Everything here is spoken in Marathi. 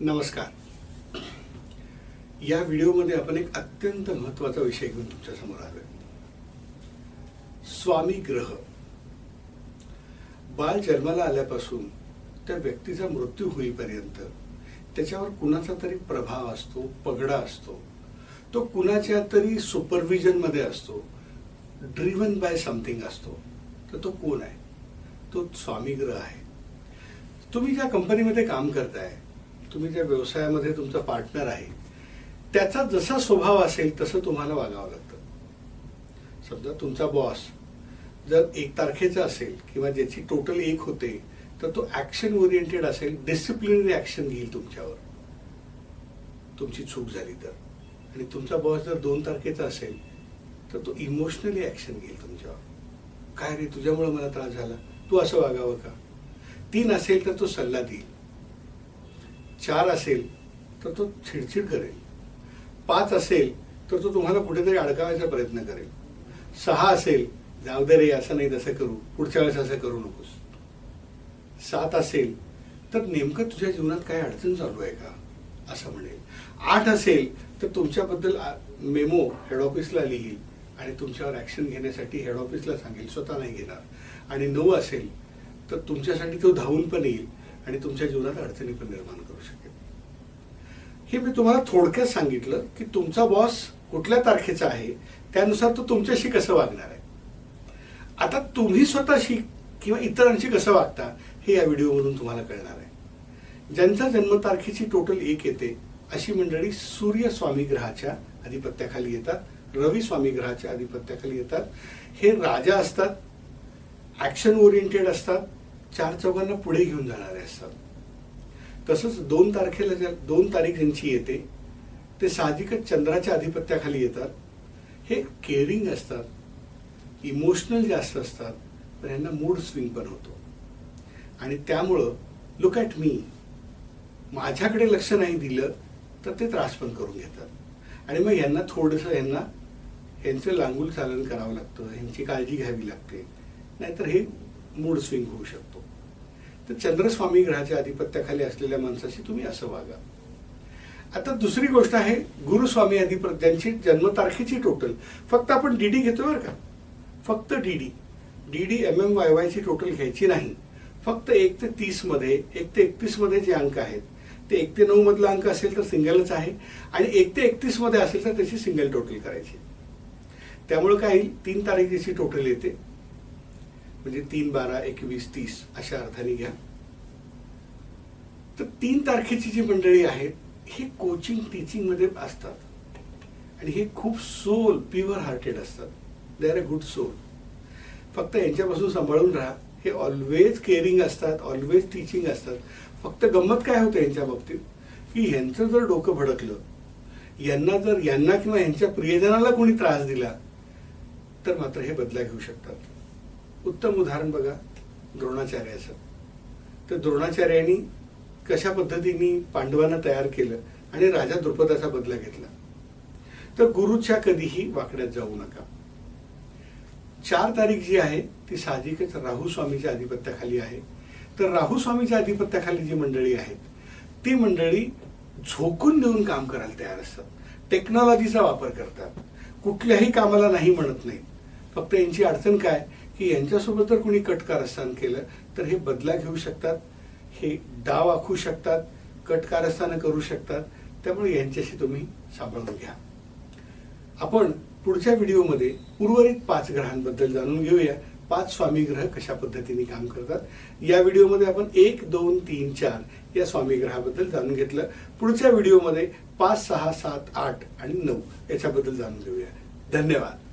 नमस्कार. या व्हिडिओमध्ये आपण एक अत्यंत महत्त्वाचा विषय घेऊन तुमच्यासमोर आलोय. स्वामी ग्रह. बाळ जन्माला आल्यापासून त्या व्यक्तीचा मृत्यू होईपर्यंत त्याच्यावर कुणाचा तरी प्रभाव असतो पगडा असतो. तो कुणाच्या तरी सुपरविजनमध्ये असतो ड्रिव्हन बाय समथिंग असतो. तर तो कोण आहे? तो स्वामी ग्रह आहे. तुम्ही ज्या कंपनीमध्ये काम करताय तुम्ही ज्या व्यवसायामध्ये तुमचा पार्टनर आहे त्याचा जसा स्वभाव असेल तसं तुम्हाला वागावं लागतं. समजा तुमचा बॉस जर एक तारखेचा असेल किंवा ज्याची टोटल एक होते तर तो ऍक्शन ओरिएंटेड असेल डिसिप्लिनरी ऍक्शन घेईल तुमच्यावर. तुमची चूक झाली तर. आणि तुमचा बॉस जर दोन तारखेचा असेल तर तो इमोशनली ऍक्शन घेईल तुमच्यावर. काय रे तुझ्यामुळे मला त्रास झाला? तू असं वागावं का? तीन असेल तर तो सल्ला देईल. चार असेल तर तो चिडचिड करेल. पाच असेल तर तो तुम्हाला कुठेतरी अडकावायचा प्रयत्न करेल. सहा असेल जाऊ दे रे असं नाही तसं करू पुढच्या वेळेस असं करू नकोस. सात असेल तर नेमकं तुझ्या जीवनात काय अडचण चालू आहे का? असं म्हणेल. आठ असेल तर तुमच्याबद्दल मेमो हेड ऑफिसला लिहील आणि तुमच्यावर ऍक्शन घेण्यासाठी हेड ऑफिसला सांगेल स्वतः नाही घेणार. आणि नऊ असेल तर तुमच्यासाठी तो धावून पण येईल. आणि तुमच्या जीवनात अडचणी पण निर्माण करू शकेल. हे मी तुम्हाला थोडक्यात सांगितलं की तुमचा बॉस कुठल्या तारखेचा आहे त्यानुसार तो तुमच्याशी कसं वागणार आहे. आता तुम्ही स्वतःशी किंवा इतरांशी कसं वागता हे या व्हिडिओमधून तुम्हाला कळणार आहे. ज्यांच्या जन्मतारखेची टोटल एक येते अशी मंडळी सूर्य स्वामी ग्रहाच्या अधिपत्याखाली येतात रवी स्वामी ग्रहाच्या अधिपत्याखाली येतात. हे राजा असतात ऍक्शन ओरिएंटेड असतात चार चौघांना पुढे घेऊन जाणारे असतात तसंच दोन तारखेला ज्या दोन तारीख ज्यांची येते ते साहजिकच चंद्राच्या अधिपत्याखाली येतात. हे केअरिंग असतात. इमोशनल जास्त असतात. पण यांना मूड स्विंग पण होतो. आणि त्यामुळं लुक ॲट मी माझ्याकडे लक्ष नाही दिलं तर ते त्रास पण करून घेतात. आणि मग यांना थोडंसं यांना यांचं लांगूल चालन करावं लागतं. यांची काळजी घ्यावी लागते. नाहीतर हे मूड स्विंग होऊ शकतो. तर चंद्रस्वामी ग्रहाच्या अधिपत्याखाली असलेल्या माणसाशी तुम्ही असं वागा. आता दुसरी गोष्ट आहे गुरुस्वामी अधिपत्यांची जन्मतारखेची टोटल फक्त आपण डीडी घेतो बरं का? फक्त DD DD M M Y वायची total घ्यायची नाही. फक्त एक ते तीसमध्ये एक ते एकतीसमध्ये जे अंक आहेत ते एक ते नऊ मधला अंक असेल तर सिंगलच आहे आणि एक ते एकतीसमध्ये असेल तर त्याची सिंगल टोटल करायची. त्यामुळे काय होईल? तीन तारीख ज्याची टोटल येते. म्हणजे तीन बारा एकवीस तीस अशा अर्थाने घ्या. तर तीन तारखेची जी मंडळी आहेत हे कोचिंग टीचिंगमध्ये असतात. आणि हे खूप सोल प्युअर हार्टेड असतात. They are a good soul फक्त यांच्यापासून सांभाळून राहा. हे ऑलवेज केअरिंग असतात ऑलवेज टीचिंग असतात. फक्त गंमत काय होते यांच्या बाबतीत? की यांचं जर डोकं भडकलं यांना जर यांना किंवा यांच्या प्रियजनाला कोणी त्रास दिला तर मात्र हे बदला घेऊ शकतात. उत्तम उदाहरण बघा द्रोणाचार्याचं. तर द्रोणाचार्यांनी कशा पद्धतीने पांडवांना तयार केलं आणि राजा द्रुपदाचा बदला घेतला? तर गुरुच्या कधीही वाकड्यात जाऊ नका. चार तारीख जी आहे ती साहजिकच राहू स्वामीच्या अधिपत्याखाली आहे. तर राहू स्वामीच्या अधिपत्याखाली जी मंडळी आहेत ती मंडळी झोकून देऊन काम करायला तयार असतात. टेक्नॉलॉजीचा वापर करतात. कुठल्याही कामाला नाही म्हणत नाहीत. फक्त यांची अडचण काय? की यांच्यासोबत जर कोणी कट कारस्थान केलं तर हे बदला घेऊ शकतात हे डाव आखू शकतात कट कारस्थानं करू शकतात. त्यामुळे यांच्याशी तुम्ही सांभाळून घ्या. आपण पुढच्या व्हिडिओमध्ये उर्वरित पाच ग्रहांबद्दल जाणून घेऊया. पाच स्वामी ग्रह कशा पद्धतीने काम करतात. या व्हिडिओमध्ये आपण एक दोन तीन चार या स्वामी ग्रहाबद्दल जाणून घेतलं. पुढच्या व्हिडिओमध्ये पाच सहा सात आठ आणि नऊ याच्याबद्दल जाणून घेऊया. धन्यवाद.